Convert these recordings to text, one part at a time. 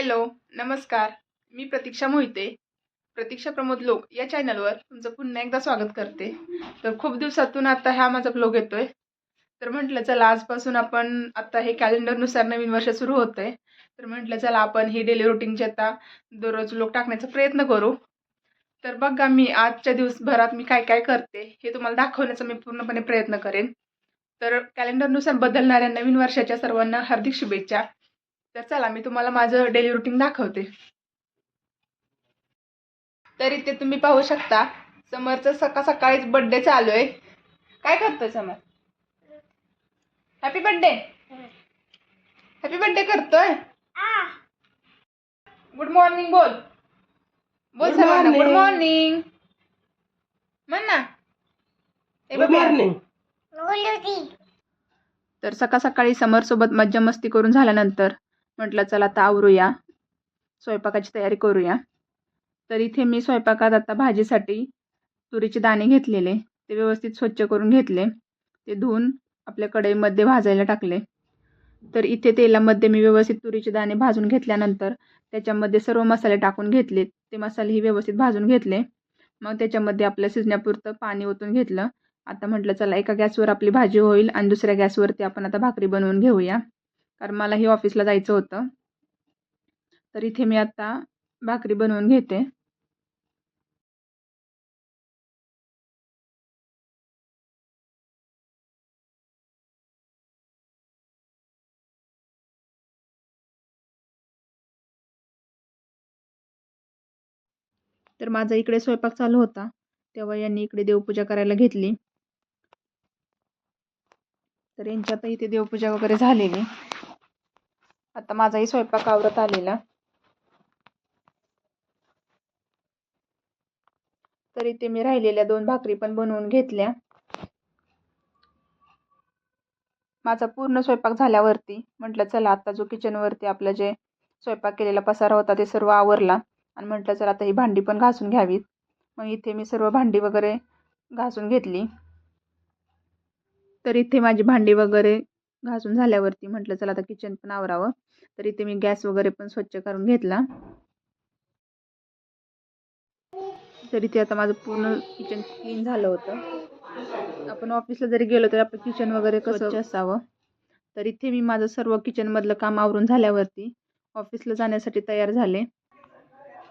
Hello नमस्कार. मी प्रतीक्षा मोहिते. प्रतीक्षा प्रमोद लोक या चॅनलवर तुमचं पुन्हा एकदा स्वागत करते. तर खूप दिवसातून आता हा माझा ब्लॉग आहे तर म्हटलं चला आजपासून आपण आता हे कॅलेंडरनुसार नवीन वर्ष सुरू होतं आहे तर म्हटलं चला आपण ही डेली रुटीनचे आता दररोज लोक टाकण्याचा प्रयत्न करू. तर बघा मी आजच्या दिवसभरात मी काय काय करते हे तुम्हाला दाखवण्याचा मी पूर्णपणे प्रयत्न करेन. तर कॅलेंडरनुसार बदलणाऱ्या नवीन वर्षाच्या सर्वांना हार्दिक शुभेच्छा. तर चला मी तुम्हाला माझं डेली रुटीन दाखवते. तर इथे तुम्ही पाहू शकता समरचं सकाळ सकाळीच बड्डे चालू आहे. काय करतोय Samar? Happy birthday happy birthday करतोय? गुड मॉर्निंग बोल. बोल सर्वांना गुड. मॉर्निंग म्हण ना. गुड. मॉर्निंग तर सकाळ सकाळी समरसोबत मज्जा मस्ती करून झाल्यानंतर म्हटलं चला आता आवरूया. स्वयंपाकाची तयारी करूया. तर इथे मी स्वयंपाकात आता भाजीसाठी तुरीचे दाणे घेतलेले. ते व्यवस्थित स्वच्छ करून घेतले. ते धुवून आपल्या कढईमध्ये भाजायला टाकले. तर इथे तेलामध्ये मी व्यवस्थित तुरीचे दाणे भाजून घेतल्यानंतर त्याच्यामध्ये सर्व मसाले टाकून घेतले. ते मसालेही व्यवस्थित भाजून घेतले. मग त्याच्यामध्ये आपलं शिजण्यापुरतं पाणी ओतून घेतलं. आता म्हटलं चला एका गॅसवर आपली भाजी होईल आणि दुसऱ्या गॅसवरती आपण आता भाकरी बनवून घेऊया. कारण मलाही ऑफिसला जायचं होतं. तर इथे मी आता भाकरी बनवून घेते. तर माझा इकडे स्वयंपाक चालू होता. तेव्हा यांनी इकडे देवपूजा करायला घेतली. तर यांच्यात इथे देवपूजा वगैरे झालेली. आता माझाही स्वयंपाक आवरत आलेला. तर इथे मी राहिलेल्या दोन भाकरी पण बनवून घेतल्या. माझा पूर्ण स्वयंपाक झाल्यावरती म्हटलं चला आता जो किचनवरती आपलं जे स्वयंपाक केलेला पसारा होता ते सर्व आवरला आणि म्हटलं चला आता ही भांडी पण घासून घ्यावीत. मग इथे मी सर्व भांडी वगैरे घासून घेतली. तर इथे माझी भांडी वगैरे घासून झाल्यावरती म्हटलं चला आता किचन पण आवरावं. तर इथे मी गॅस वगैरे पण स्वच्छ करून घेतला. तर इथे आता माझं पूर्ण किचन क्लीन झालं होतं. आपण ऑफिसला जरी गेलो तरी आपलं किचन वगैरे कसं असावं. तर इथे मी माझं सर्व किचनमधलं काम आवरून झाल्यावरती ऑफिसला जाण्यासाठी तयार झाले.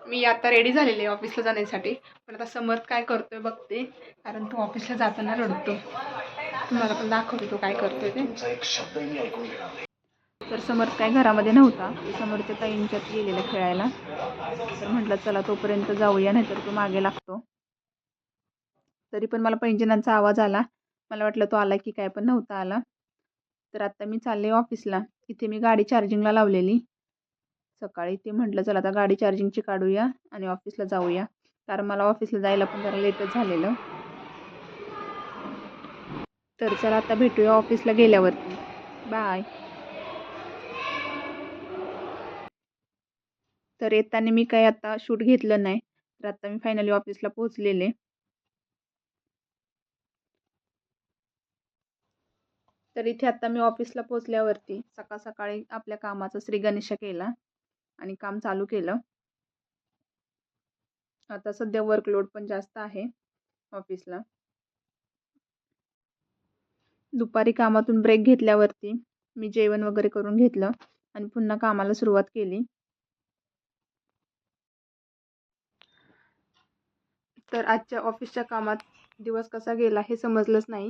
मी आता रेडी झालेले ऑफिसला जाण्यासाठी. पण आता समर्थ काय करतोय बघते. कारण तो ऑफिसला जाताना रडतो. तुम्हाला पण दाखवते तो काय करतोय ते. तर समर्थ काय घरामध्ये नव्हता समोरच्या ताईंच्यात गेलेला खेळायला. तर म्हटलं चला तोपर्यंत जाऊया नाहीतर तो मागे लागतो. तरी पण मला पैंजणांचा आवाज आला. मला वाटलं तो आला की काय पण नव्हता आला. तर आता मी चालले ऑफिसला. इथे मी गाडी चार्जिंगला लावलेली. सकाळी ते म्हटलं चला आता गाडी चार्जिंगची काढूया आणि ऑफिसला जाऊया. कारण मला ऑफिसला जायला पण जरा लेटच झालेलं. तर चला आता भेटूया ऑफिसला गेल्यावरती. बाय तर येताना मी काही आता शूट घेतलं नाही. तर आता मी फायनली ऑफिसला पोहोचलेले. तर इथे आता मी ऑफिसला पोहोचल्यावरती सकाळ सकाळी आपल्या कामाचा श्री गणेशा केला आणि काम चालू केलं. आता सध्या वर्कलोड पण जास्त आहे ऑफिसला. दुपारी कामातून ब्रेक घेतल्यावरती मी जेवण वगैरे करून घेतलं आणि पुन्हा कामाला सुरुवात केली. तर आजच्या ऑफिसच्या कामात दिवस कसा गेला हे समजलंच नाही.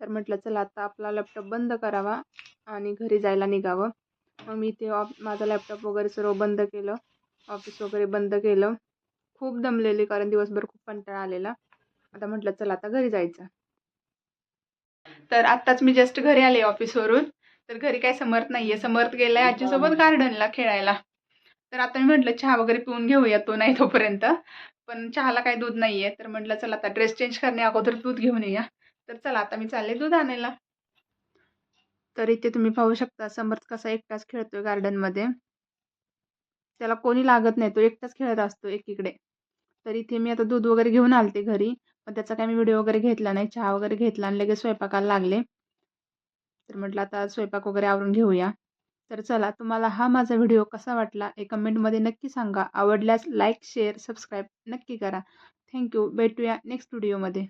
तर म्हटलं चला आता आपला लॅपटॉप बंद करावा आणि घरी जायला निघावं. मग मी ते ऑफ माझा लॅपटॉप वगैरे सर्व बंद केलं. ऑफिस वगैरे बंद केलं. खूप दमलेली कारण दिवसभर खूप कंटाळा आलेला. आता म्हटलं चला आता घरी जायचं. तर आत्ताच मी जस्ट घरी आले ऑफिसवरून तर घरी काय समर्थ नाही आहे समर्थ गेला आहे आजीसोबत गार्डनला खेळायला. तर आता मी म्हटलं चहा वगैरे पिऊन घेऊया तो नाही तोपर्यंत. पण चहाला काही दूध नाही आहे तर म्हटलं चला आता ड्रेस चेंज करण्या अगोदर दूध घेऊन येऊया. तर चला आता मी चालले दूध आणायला. तर इथे तुम्ही पाहू शकता समर्थ कसा एकटाच खेळतोय गार्डनमध्ये त्याला कोणी लागत नाही. तो एकटाच खेळत असतो एकीकडे. तर इथे मी आता दूध वगैरे घेऊन आलते घरी. पण त्याचा काय मी व्हिडिओ वगैरे घेतला नाही. चहा वगैरे घेतला आणि लगेच स्वयंपाकाला लागले. तर म्हटलं आता स्वयंपाक वगैरे आवरून घेऊया. तर चला तुम्हाला हा माझा व्हिडिओ कसा वाटला हे कमेंटमध्ये नक्की सांगा. आवडल्यास लाईक शेअर सबस्क्राईब नक्की करा. थँक्यू. भेटूया नेक्स्ट व्हिडिओमध्ये.